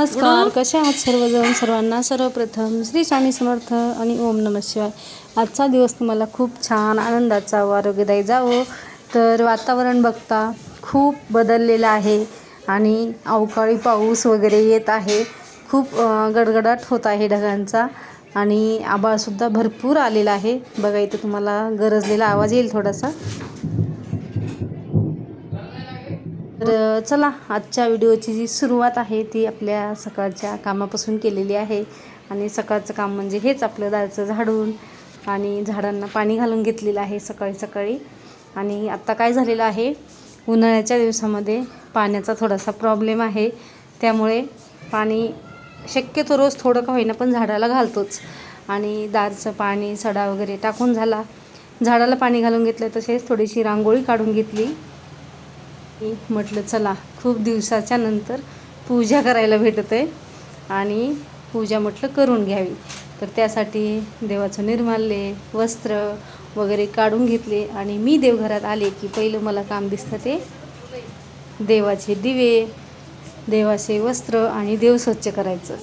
नमस्कार. कसे आहात सर्वजण? सर्वांना सर्वप्रथम श्री स्वामी समर्थ आणि ओम नम शिवाय. आजचा दिवस तुम्हाला खूप छान आनंदाचा व आरोग्यदायी जावो तर वातावरण बघता खूप बदललेलं आहे आणि अवकाळी पाऊस वगैरे येत आहे. खूप गडगडाट होत आहे ढगांचा आणि आबाळसुद्धा भरपूर आलेला आहे. बघा इथं तुम्हाला गरजलेला आवाज येईल थोडासा. तर चला आजच्या व्हिडिओची जी सुरुवात आहे ती आपल्या सकाळच्या कामापासून केलेली आहे. आणि सकाळचं काम म्हणजे हेच आपलं दाळचं झाडून आणि झाडांना पाणी घालून घेतलेलं आहे सकाळी सकाळी. आणि आत्ता काय झालेलं आहे उन्हाळ्याच्या दिवसामध्ये पाण्याचा थोडासा प्रॉब्लेम आहे. त्यामुळे पाणी शक्यतो रोज थोडं का होईना पण झाडाला घालतोच. आणि दारचं पाणी सडा वगैरे टाकून झाला. झाडाला पाणी घालून घेतलं तसेच थोडीशी रांगोळी काढून घेतली. मी म्हटलं चला खूप दिवसाच्या नंतर पूजा करायला भेटत आहे आणि पूजा म्हटलं करून घ्यावी. तर त्यासाठी देवाचं निर्माल्य वस्त्र वगैरे काढून घेतले आणि मी देवघरात आले की पहिलं मला काम दिसतं ते देवाचे दिवे देवाचे वस्त्र आणि देव स्वच्छ करायचं.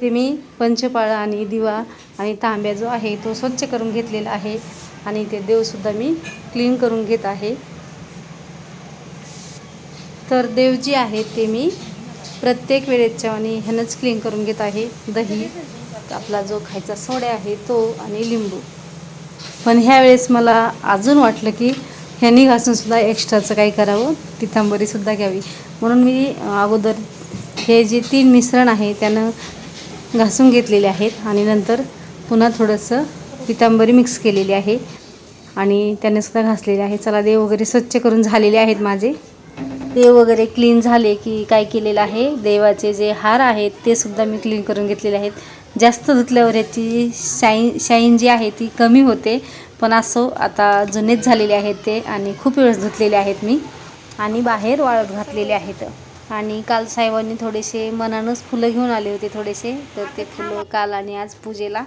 ते मी पंचपाळा आणि दिवा आणि तांब्या जो आहे तो स्वच्छ करून घेतलेला आहे आणि ते देवसुद्धा मी क्लीन करून घेत आहे. तर देव जी आहेत ते मी. प्रत्येक वेळेच्या आणि ह्यानंच क्लीन करून घेत आहे. दही आपला जो खायचा सोडा आहे तो आणि लिंबू. पण ह्यावेळेस मला अजून वाटलं की ह्यांनी घासूनसुद्धा एक्स्ट्राचं काही करावं. तिथांबरीसुद्धा घ्यावी. म्हणून मी अगोदर हे जे तीन मिश्रण आहे त्यानं घासून घेतलेले आहेत आणि नंतर पुन्हा थोडंसं पितांबरी मिक्स केलेली आहे. आणि त्याने सुद्धा घासलेले आहे. चला देव वगैरे स्वच्छ करून झालेले आहेत माझे. देव वगैरे क्लीन झाले की काय केलेलं आहे? देवाचे जे हार आहेत ते सुद्धा मी क्लीन करून घेतलेले आहेत. जास्त धुतल्यावर याची शाईन शाईन जी आहे ती कमी होते. पण असो आता जुनेच झालेले आहेत ते आणि खूप वेळेस धुतलेले आहेत मी. आणि बाहेर वाळत घातलेले आहेत. आणि काल साहेबांनी थोडेसे मनानंच फुलं घेऊन आले होते थोडेसे. तर ते फुलं काल आणि आज पूजेला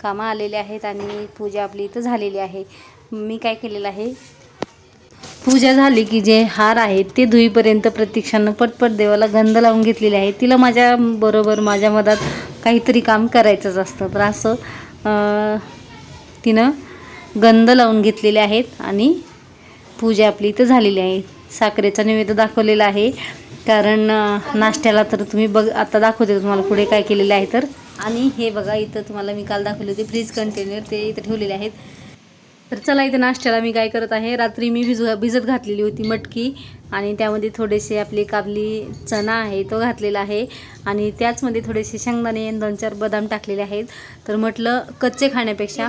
कामं आलेले आहेत आणि पूजा आपली इथं झालेली आहे. मी काय केलेलं आहे? पूजा झाली की जे हार आहेत ते धुईपर्यंत प्रतीक्षानं पटपट देवाला गंध लावून घेतलेले आहे. तिला माझ्या बरोबर माझ्या मधात काहीतरी काम करायचंच असतं. तर असं तिनं गंध लावून घेतलेले आहेत आणि पूजा आपली इथं झालेली आहे. साखरेचा नैवेद्य दाखवलेला आहे. कारण नाश्त्याला तर तुम्ही बघ आता दाखवते तुम्हाला पुढे काय केलेलं आहे तर. आणि हे बघा इथं तुम्हाला मी काल दाखवले होते फ्रीज कंटेनर. ते इथं ठेवलेले आहेत. तर चला इथं नाश्त्याला मी काय करत आहे. रात्री मी भिजू भिजत घातलेली होती मटकी आणि त्यामध्ये थोडेसे आपली काबली चणा आहे तो घातलेला आहे. आणि त्याचमध्ये थोडेसे शेंगदाणे दोन चार बदाम टाकलेले आहेत. तर म्हटलं कच्चे खाण्यापेक्षा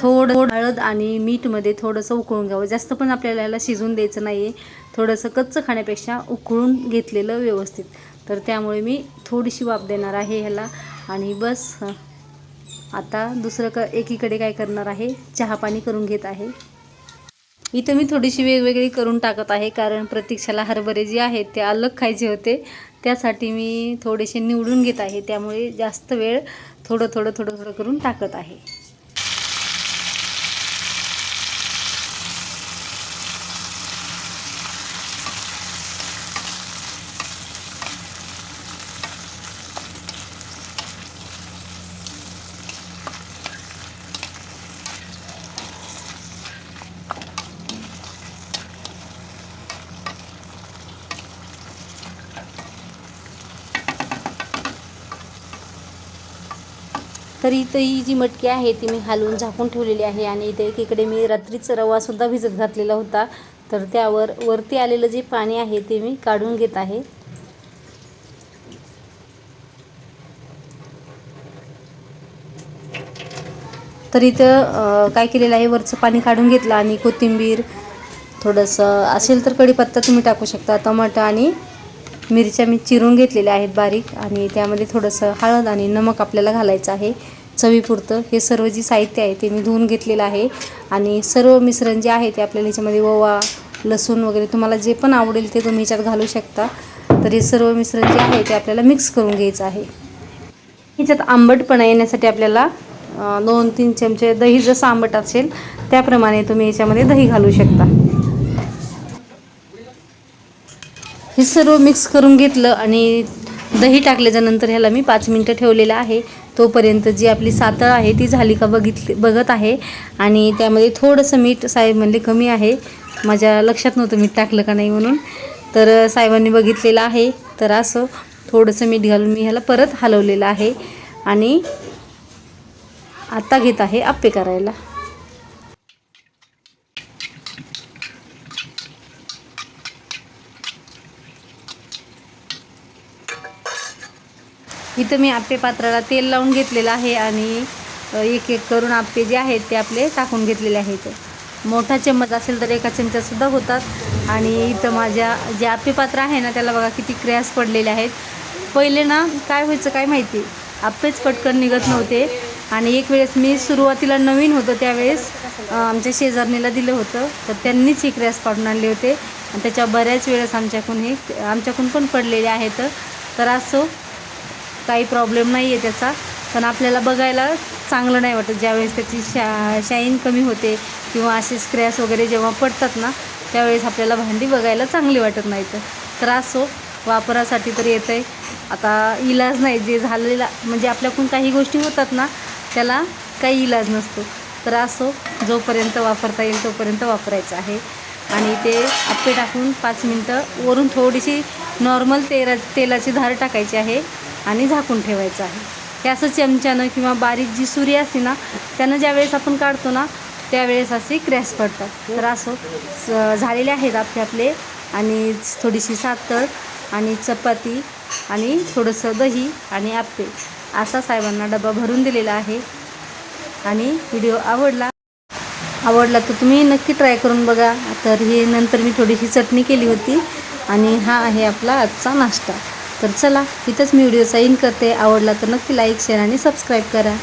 थोडं हळद आणि मीठमध्ये थोडंसं उकळून घ्यावं. जास्त पण आपल्याला याला शिजवून द्यायचं नाही आहे थोडंसं कच्चं खाण्यापेक्षा उकळून घेतलेलं व्यवस्थित. तर त्यामुळे मी थोडीशी वाफ देणार आहे ह्याला. आणि बस आता दुसरं क एकीकडे काय करणार आहे? चहा पाणी करून घेत आहे. इथं मी थोडीशी वेगवेगळी करून टाकत आहे कारण प्रतीक्षाला हरभरे जे आहेत ते अलग खायचे होते. त्यासाठी मी थोडेसे निवडून घेत आहे. त्यामुळे जास्त वेळ थोडं थोडं थोडं थोडं करून टाकत आहे. तर इथं ही जी मटकी आहे ती मी हलवून झाकून ठेवलेली आहे आणि इथे एकीकडे मी रात्रीचा रवासुद्धा भिजत घातलेला होता. तर त्यावर वरती आलेलं जे पाणी आहे ते मी काढून घेत आहे. तर इथं काय केलेलं आहे वरचं पाणी काढून घेतलं आणि कोथिंबीर थोडंसं असेल तर कढीपत्ता तुम्ही टाकू शकता टमाटा आणि मिरच्या मी चिरून घेतलेल्या आहेत बारीक आणि त्यामध्ये थोडंसं हळद आणि नमक आपल्याला घालायचं आहे. चवीपुरतं हे सर्व जे साहित्य आहे ते मी धुवून घेतलेलं आहे. आणि सर्व मिश्रण जे आहे ते आपल्याला ह्याच्यामध्ये ओवा लसूण वगैरे तुम्हाला जे पण आवडेल ते तुम्ही ह्याच्यात घालू शकता. तर हे सर्व मिश्रण जे आहे ते आपल्याला मिक्स करून घ्यायचं आहे. ह्याच्यात आंबटपणा येण्यासाठी आपल्याला दोन तीन चमचे दही जसं आंबट असेल त्याप्रमाणे तुम्ही याच्यामध्ये दही घालू शकता. हे सर्व मिक्स करून घेतलं आणि दही टाकल्याच्यानंतर ह्याला मी पाच मिनटं ठेवलेलं आहे. तोपर्यंत जी आपली सातळ आहे ती झाली का बघितली बघत आहे. आणि त्यामध्ये थोडंसं मीठ साहेब म्हणले कमी आहे. माझ्या लक्षात नव्हतं मीठ टाकलं का नाही म्हणून. तर साहेबांनी बघितलेलं आहे. तर असं थोडंसं मीठ घालून मी ह्याला परत हलवलेलं आहे. आणि आत्ता घेत आहे आप्पे करायला. इथं मी आप्पे पात्राला तेल लावून घेतलेलं आहे आणि एक एक करून आप्पे जे आहेत ते आपले टाकून घेतलेले आहेत. मोठा चम्मच असेल तर एका चमचासुद्धा होतात. आणि इथं माझ्या जे आप्पे पात्र आहे ना त्याला बघा किती क्रॅस पडलेले आहेत. पहिले ना काय व्हायचं काय माहिती? आप्पेच पटकन निघत नव्हते. आणि एक वेळेस मी सुरुवातीला नवीन होतं त्यावेळेस आमच्या शेजारणीला दिलं होतं. तर त्यांनीच ही क्रॅस पाडून आणले होते. आणि त्याच्या बऱ्याच वेळेस आमच्याकडून हे आमच्याकडून पण पडलेले आहेत. तर असो काही प्रॉब्लेम नाही आहे त्याचा. पण आपल्याला बघायला चांगलं नाही वाटत. ज्यावेळेस त्याची शा शाईन कमी होते किंवा असे स्क्रॅच वगैरे जेव्हा पडतात ना त्यावेळेस आपल्याला भांडी बघायला चांगली वाटत नाही तर. त्रास हो. वापरासाठी तर येतं आहे आता इलाज नाही. जे झालेला म्हणजे आपल्याकडून काही गोष्टी होतात ना त्याला काही इलाज नसतो. तर असो हो. जोपर्यंत वापरता येईल तोपर्यंत वापरायचं आहे. आणि ते आपे टाकून पाच मिनटं वरून थोडीशी नॉर्मल तेला तेलाची धार टाकायची आहे. आणि झाकून ठेवायचं आहे. हे असं चमच्यानं किंवा बारीक जी सुरी असते ना त्यानं ज्यावेळेस आपण काढतो ना त्यावेळेस असे क्रॅश पडतात. तर असं स- झालेले आहेत आपले आपले. आणि थोडीशी साखर आणि चपाती आणि थोडंसं दही आणि आप्पे असा साहेबांना डबा भरून दिलेला आहे. आणि व्हिडिओ आवडला आवडला तर तुम्ही नक्की ट्राय करून बघा. तर हे नंतर मी थोडीशी चटणी केली होती. आणि हा आहे आपला आजचा नाश्ता. तर चला इथंच मी व्हिडिओचा इन करते. आवडला तर नक्की लाईक शेअर आणि सबस्क्राईब करा.